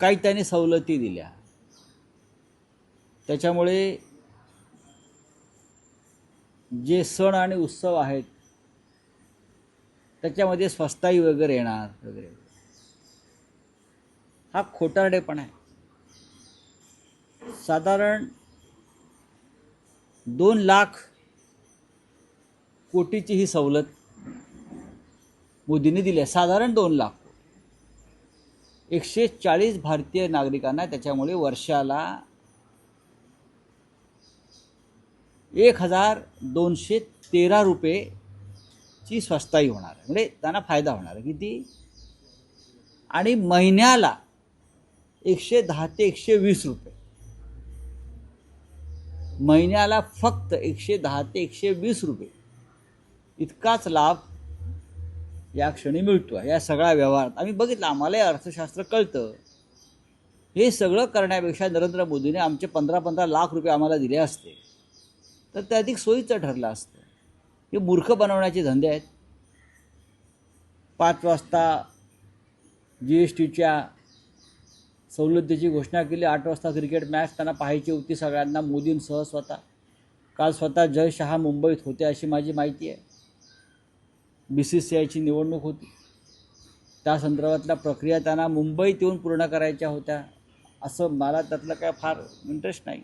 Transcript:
काही त्यांनी सवलती दिल्या. त्याच्यामुळे जे सण आणि उत्सव आहेत त्याच्यामध्ये स्वस्ताई वगैरे येणार वगैरे. हा खोटारडेपणा आहे. साधारण दोन लाख कोटीची ही सवलत मोदींनी दिली आहे. साधारण दोन लाख. एकशे चाळीस भारतीय नागरिकांना त्याच्यामुळे वर्षाला एक हजार दोनशे तेरा रुपयेची स्वस्ताई होणार आहे. म्हणजे त्यांना फायदा होणार आहे. किती? आणि महिन्याला एकशे दहा ते एकशे वीस रुपये. महिन्याला फक्त एकशे दहा ते एकशे वीस रुपये. इतकाच लाभ या क्षणी मिळतो आहे या सगळ्या व्यवहारात आम्ही बघितलं आम्हालाही अर्थशास्त्र कळतं. हे सगळं करण्यापेक्षा नरेंद्र मोदीने आमचे पंधरा पंधरा लाख रुपये आम्हाला दिले असते. तर ते अधिक सोयीचं ठरलं असतं. हे मूर्ख बनवण्याचे धंदे आहेत. पाच वाजता जी एस टीच्या सवलतीची घोषणा केली. आठ वाजता क्रिकेट मॅच. त्यांना पाहायची होती सगळ्यांना. मोदींसह स्वतः. काल स्वतः जय शहा मुंबईत होते अशी माझी माहिती आहे. बी सी सी आयची निवडणूक होती. त्या संदर्भातल्या प्रक्रिया त्यांना मुंबईत येऊन पूर्ण करायच्या होत्या. असं मला त्यातलं काय फार इंटरेस्ट नाही.